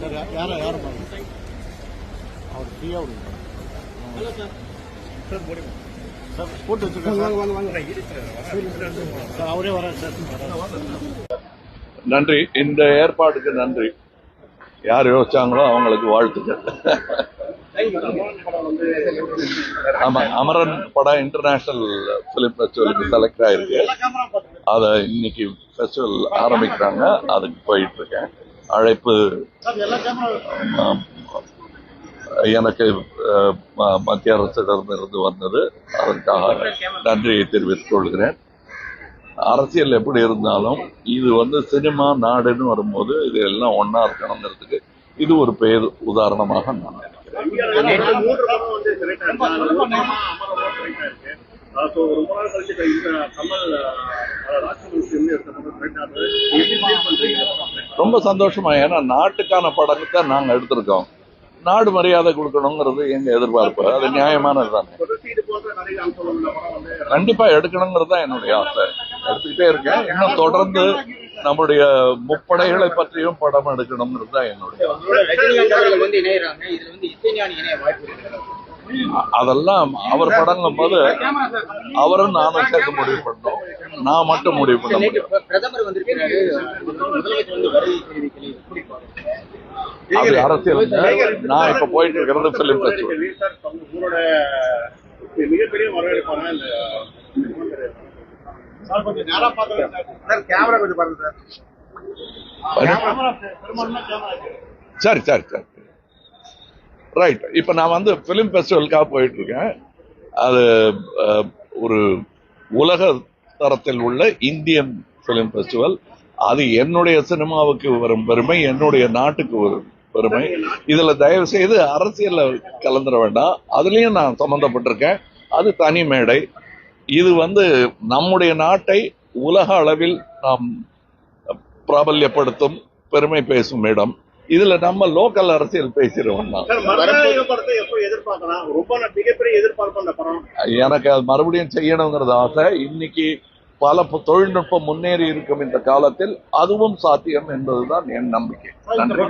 Sir யாரும் யாரும் பாருங்க. அவர் ஃப்ரீயாக விடுங்க. சார். போட்டு வச்சுருக்காங்க சார். அவரே வரார் சார். நன்றி. இந்த ஏற்பாடுக்கு நன்றி. யார் யோசிச்சாங்களோ அவங்களுக்கு வாழ்த்துக்கள். ஆமா அமரன் படம் இன்டர்நேஷனல் பிலிம் ஃபெஸ்டிவலுக்கு செலக்ட் ஆயிருக்கு. அதை இன்னைக்கு ஃபெஸ்டிவல் ஆரம்பிக்கிறாங்க. அதுக்கு போயிட்டு இருக்கேன். அழைப்பு எனக்கு மத்திய அரசிடமிருந்து வந்தது. அதற்காக நன்றியை தெரிவித்துக் கொள்கிறேன். அரசியல் எப்படி இருந்தாலும் இது வந்து சினிமா நாடுன்னு வரும்போது இது எல்லாம் ஒண்ணா இருக்கணுங்கிறதுக்கு இது ஒரு பெயர் உதாரணமாக நான் நினைக்கிறேன் நேற்று மூன்று படம் வந்து select ஆயிருக்கு. அதுல ஒரு படம் அமரன் select ஆயிருக்கு. அஹ் so ரொம்ப நாள் கழிச்சு இப்ப இந்த கமல் அஹ், ராஜ்கமல் film எடுத்த படம் select ஆகுது. எப்படி feel பண்றீங்க? ரொம்ப சந்தோஷமா. ஏன்னா நாட்டுக்கான படத்தை நாங்க எடுத்திருக்கோம். நாடு மரியாதை கொடுக்கணுங்கிறது எங்க எதிர்பார்ப்பு. அது நியாயமானது தானே. கண்டிப்பா எடுக்கணுங்கிறது தான் என்னுடைய ஆசை. எடுத்துக்கிட்டே இருக்கேன். இன்னும் தொடர்ந்து நம்முடைய முப்படைகளை பற்றியும் படம் எடுக்கணுங்கிறது தான் என்னுடைய அதெல்லாம் அவர் படங்கும் போது அவரும் நானும் சேர்த்து முடிவு பண்ணோம் நான் மட்டும் முடிவு பண்ண முடியும் அரசியல் நான் இப்ப போயிட்டு இருக்கிறது film sir sir sir sir camera கொஞ்சம் பாருங்க சார் கேமரா பெரும்பான்மை கேமரா சரி சரி சரி ரைட் இப்போ நான் வந்து ஃபிலிம் ஃபெஸ்டிவலுக்காக போயிட்டு இருக்கேன் அது ஒரு உலக தரத்தில் உள்ள இந்தியன் ஃபிலிம் ஃபெஸ்டிவல் அது என்னுடைய சினிமாவுக்கு வரும் பெருமை என்னுடைய நாட்டுக்கு வரும் பெருமை. இதுல தயவு செய்து அரசியல்ல கலந்துட வேண்டாம். அதுலயும் நான் சம்பந்தப்பட்டிருக்கேன். அது தனி மேடை. இது வந்து நம்முடைய நாட்டை உலக அளவில் நாம் பிராபல்யப்படுத்தும் பெருமை பேசும் இடம். இதுல நம்ம லோக்கல் அரசியல் பேசிடுவோம் எனக்கு அது மறுபடியும் செய்யணுங்கிறது ஆசை. இன்னைக்கு பல தொழில்நுட்பம் முன்னேறி இருக்கும் இந்த காலத்தில் அதுவும் சாத்தியம் என்பதுதான் என் நம்பிக்கை. நன்றி.